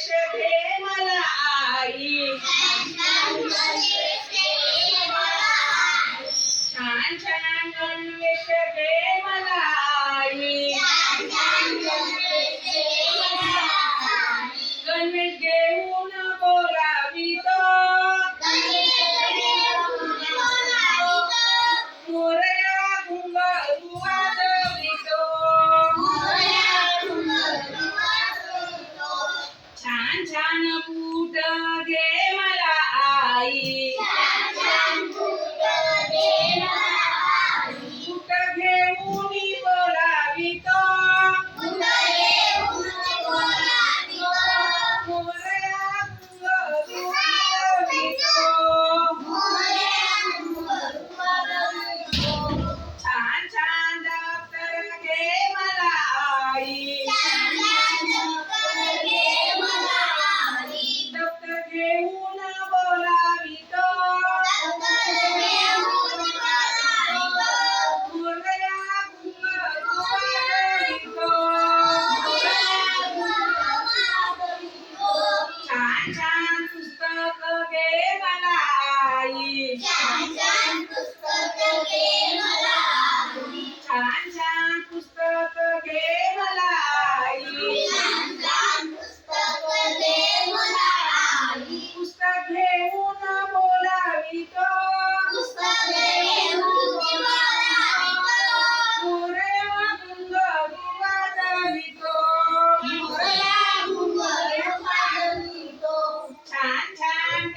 Bishop. Hayes. छान छान बूट घे मला आई.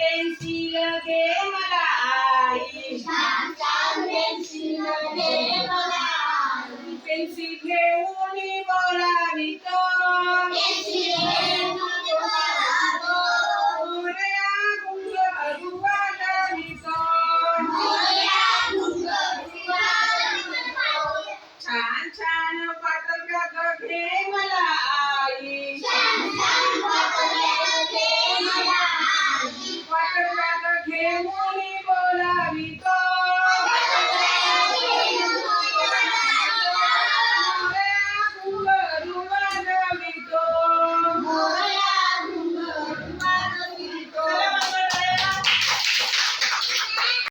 पेन्सिल दे मला आई.